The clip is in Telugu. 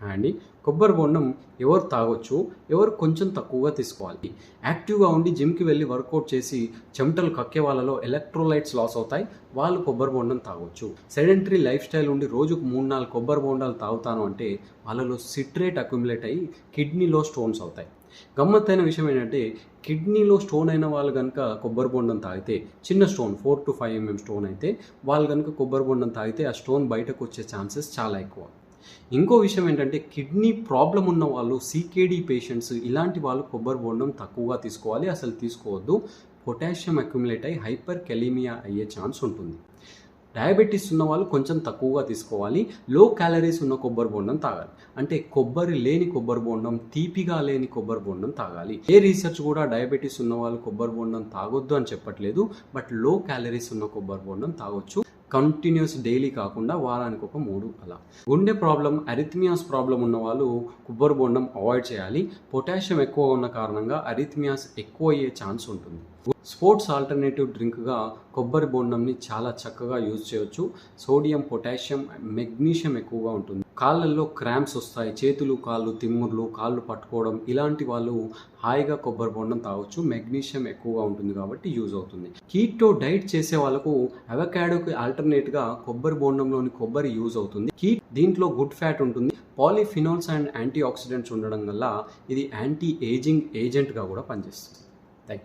అండి. కొబ్బరి బొండం ఎవరు తాగొచ్చు ఎవరు కొంచెం తక్కువగా తీసుకోవాలి. యాక్టివ్గా ఉండి జిమ్కి వెళ్ళి వర్కౌట్ చేసి చెమటలు కక్కే వాళ్ళలో ఎలక్ట్రోలైట్స్ లాస్ అవుతాయి వాళ్ళు కొబ్బరి బొండం తాగొచ్చు. సెడెంటరీ లైఫ్ స్టైల్ ఉండి రోజుకు మూడు నాలుగు కొబ్బరి బొండాలు తాగుతాను అంటే వాళ్ళలో సిట్రేట్ అక్యుములేట్ అయ్యి కిడ్నీలో స్టోన్స్ అవుతాయి. గమ్మత్తైన విషయం ఏంటంటే కిడ్నీలో స్టోన్ అయిన వాళ్ళు కనుక కొబ్బరి బొండం తాగితే చిన్న stone four to five MM stone అయితే వాళ్ళు కనుక కొబ్బరి బొండం తాగితే ఆ స్టోన్ బయటకు వచ్చే ఛాన్సెస్ చాలా ఎక్కువ. ఇంకో విషయం ఏంటంటే కిడ్నీ ప్రాబ్లం ఉన్న వాళ్ళు సీకేడీ పేషెంట్స్ ఇలాంటి వాళ్ళు కొబ్బరి బోండం తక్కువగా తీసుకోవాలి అసలు తీసుకోవద్దు. పొటాషియం అక్యుములేట్ అయ్యి హైపర్ కెలీమియా అయ్యే ఛాన్స్ ఉంటుంది. డయాబెటీస్ ఉన్న వాళ్ళు కొంచెం తక్కువగా తీసుకోవాలి లో క్యాలరీస్ ఉన్న కొబ్బరి బోండం తాగాలి. అంటే కొబ్బరి లేని కొబ్బరి బోండం తీపిగా లేని కొబ్బరి బోండం తాగాలి. ఏ రీసెర్చ్ కూడా డయాబెటీస్ ఉన్న వాళ్ళు కొబ్బరి బోండం తాగొద్దు అని చెప్పట్లేదు బట్లో క్యాలరీస్ ఉన్న కొబ్బరి బోండం తాగొచ్చు. కంటిన్యూస్ డైలీ కాకుండా వారానికి ఒక మూడు అలా. గుండె ప్రాబ్లం అరిథ్మియాస్ ప్రాబ్లం ఉన్న వాళ్ళు కొబ్బరి బొండం అవాయిడ్ చేయాలి. పొటాషియం ఎక్కువ ఉన్న కారణంగా అరిథ్మియాస్ ఎక్కువ అయ్యే ఛాన్స్ ఉంటుంది. స్పోర్ట్స్ ఆల్టర్నేటివ్ డ్రింక్గా కొబ్బరి బొండంని చాలా చక్కగా యూజ్ చేయొచ్చు. సోడియం పొటాషియం మెగ్నీషియం ఎక్కువగా ఉంటుంది. కాళ్ళల్లో క్రాంప్స్ వస్తాయి. చేతులు కాళ్ళు తిమ్ముర్లు కాళ్ళు పట్టుకోవడం ఇలాంటి వాళ్ళు హాయిగా కొబ్బరి బొండం తాగొచ్చు. మెగ్నీషియం ఎక్కువగా ఉంటుంది కాబట్టి యూజ్ అవుతుంది. కీటో డైట్ చేసే వాళ్ళకు అవకాడోకి ఆల్టర్నేట్గా కొబ్బరి బొండంలోని కొబ్బరి యూజ్ అవుతుంది. కీ దీంట్లో గుడ్ ఫ్యాట్ ఉంటుంది. పాలిఫినాల్స్ అండ్ యాంటీ ఆక్సిడెంట్స్ ఉండడం వల్ల ఇది యాంటీ ఏజింగ్ ఏజెంట్గా కూడా పనిచేస్తుంది. Thank you